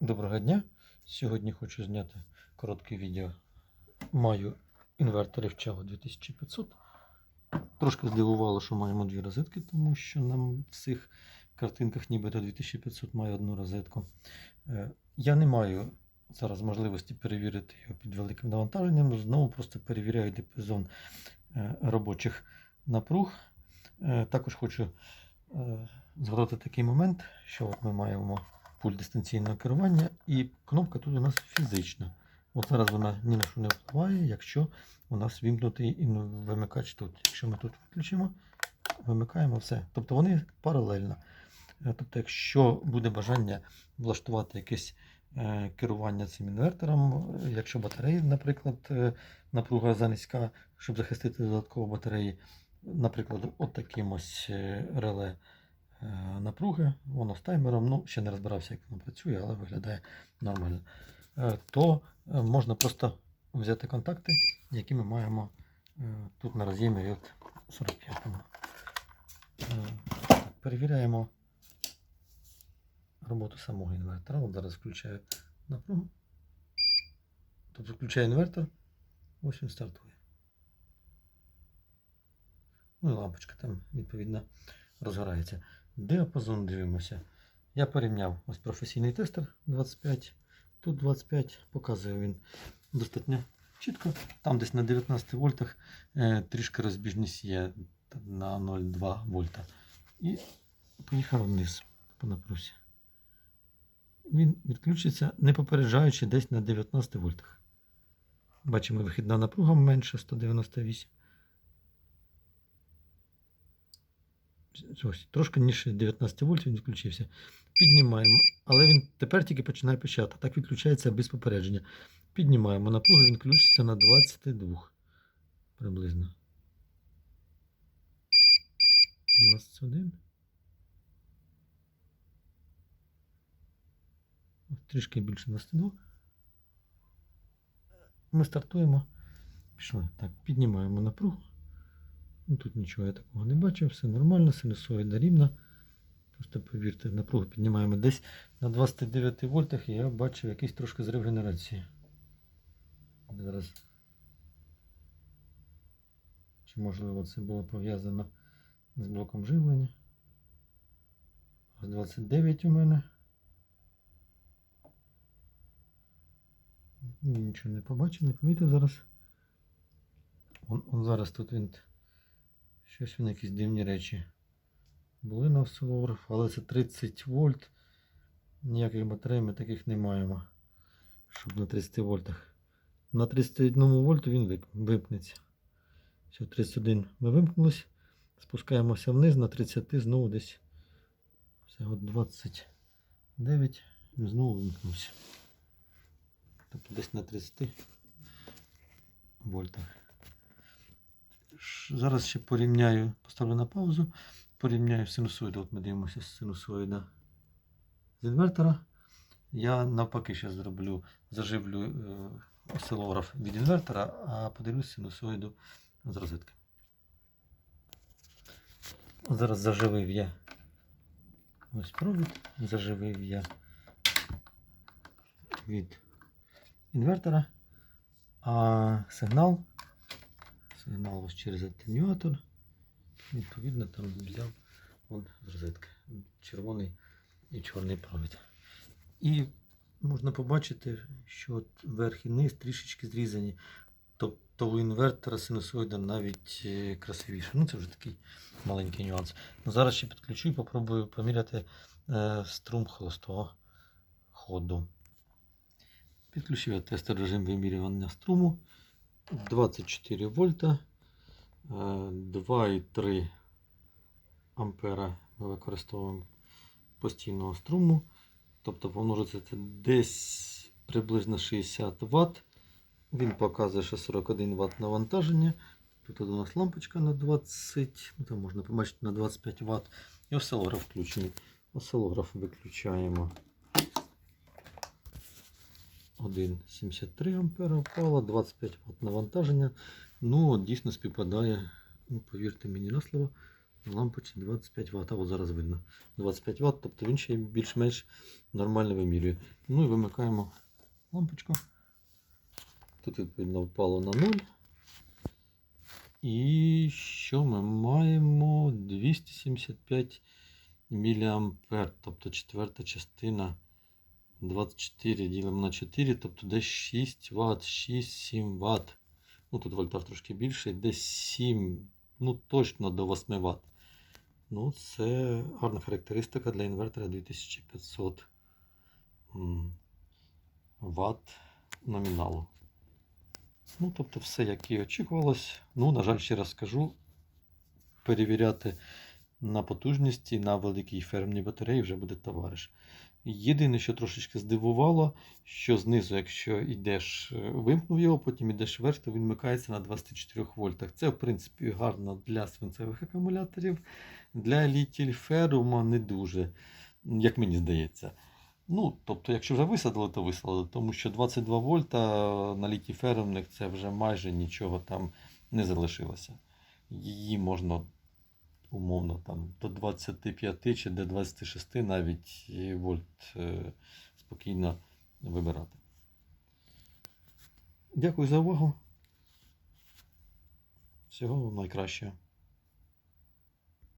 Доброго дня! Сьогодні хочу зняти коротке відео. Маю інверторів Chavo 2500. Трошки здивувало, що маємо дві розетки, тому що нам в цих картинках нібито 2500 має одну розетку. Е, Я не маю зараз можливості перевірити його під великим навантаженням, ну, знову просто перевіряю діапазон е, робочих напруг. Е, Також хочу згадати такий момент, що от ми маємо пульт дистанційного керування, і кнопка тут у нас фізична. От зараз вона ні на що не впливає, якщо у нас вімкнутий ну, вимикач тут. Якщо ми тут виключимо, вимикаємо все. Тобто вони паралельно. Е, Тобто, якщо буде бажання влаштувати якесь е, керування цим інвертором, якщо батареї, наприклад, е, напруга занизька, щоб захистити додатково батареї, наприклад, от таким ось реле напруги, воно з таймером, ну, ще не розбирався, як воно працює, але виглядає нормально. Е, То е, можна просто взяти контакти, які ми маємо е, тут на роз'ємі від 45. Так, перевіряємо роботу самого інвертора. От зараз включаю напругу. Тобто включаю інвертор, ось він стартує. Ну і лампочка там, відповідно, розгорається. Діапазон дивимося. Я порівняв ось професійний тестер 25. Тут 25, показує він достатньо чітко. Там десь на 19 вольтах е, трішки розбіжність є на 0,2 вольта. І поїхав вниз по напрузі. Він відключиться, не попереджаючи десь на 19 вольтах. Бачимо, вихідна напруга менше 198. Трошки ніж 19 вольт він відключився. Піднімаємо, але він тепер тільки починає пищати. Так відключається без попередження. Піднімаємо напругу, він включиться на 22 приблизно. 21. Трішки більше 22. Ми стартуємо. Пішли. Так, піднімаємо напругу. Ну, Тут нічого я такого не бачу, все нормально, синусоїда рівна. Просто повірте, напругу піднімаємо десь на 29 вольтах і я бачив якийсь трошки зрив генерації. Зараз. Чи можливо це було пов'язано з блоком живлення? Ось 29 у мене. Нічого не побачив, не помітив зараз. Он, он зараз тут він. Щось він якісь дивні речі. Були на осцилограф, але це 30 вольт. Ніяких батарей ми таких не маємо. Щоб на 30 вольтах. На 31 вольту він вимкнеться. Все, 31 ми вимкнулись. Спускаємося вниз на 30 знову десь. Все, от 29. Він знову вимкнувся. Тобто десь на 30 вольтах. Зараз ще порівняю, поставлю на паузу, порівняю синусоїду. От ми дивимося синусоїда з інвертора. Я навпаки ще зроблю, заживлю е, осцилограф від інвертора, а подивлюсь синусоїду з розетки. От Зараз заживив я ось провід, заживив я від інвертора, а сигнал сигнал ось через атенюатор. Відповідно, там взяв от з розетки. Червоний і чорний провід. І можна побачити, що от верх і низ трішечки зрізані. Тобто у інвертора синусоїда навіть е, красивіше. Ну, це вже такий маленький нюанс. Ну, зараз ще підключу і попробую поміряти е, струм холостого ходу. Підключив я тестер режим вимірювання струму. 24 вольта, е, 2,3 ампера ми використовуємо постійного струму. Тобто помножити це десь приблизно 60 Вт. Він показує, що 41 Вт навантаження. Тут у нас лампочка на 20, ну, там можна побачити на 25 Вт. І осцилограф включений. Осцилограф виключаємо. 1,73 ампера впало, 25 Вт навантаження. Ну, от дійсно співпадає, ну, повірте мені на слово, лампочці 25 Вт, а от зараз видно. 25 Вт, тобто він ще більш-менш нормально вимірює. Ну і вимикаємо лампочку. Тут відповідно впало на 0. І що ми маємо? 275 мА, тобто четверта частина 24 ділимо на 4, тобто десь 6 Вт, 6-7 Вт. Ну тут вольтаж трошки більший, десь 7, ну точно до 8 Вт. Ну, це гарна характеристика для інвертора 2500 Вт номіналу. Ну, тобто, все, як і очікувалось. Ну, на жаль, ще раз скажу, перевіряти на потужність і на великій фермній батареї вже буде товариш. Єдине, що трошечки здивувало, що знизу, якщо йдеш, е, вимкнув його, потім йдеш вверх, то він вмикається на 24 вольтах. Це, в принципі, гарно для свинцевих акумуляторів. Для літіль ферума не дуже, як мені здається. Ну, тобто, якщо вже висадили, то висадили, тому що 22 вольта на літій ферумних це вже майже нічого там не залишилося. Її можна умовно там до 25 чи до 26 навіть вольт е, спокійно вибирати. Дякую за увагу. Всього найкращого.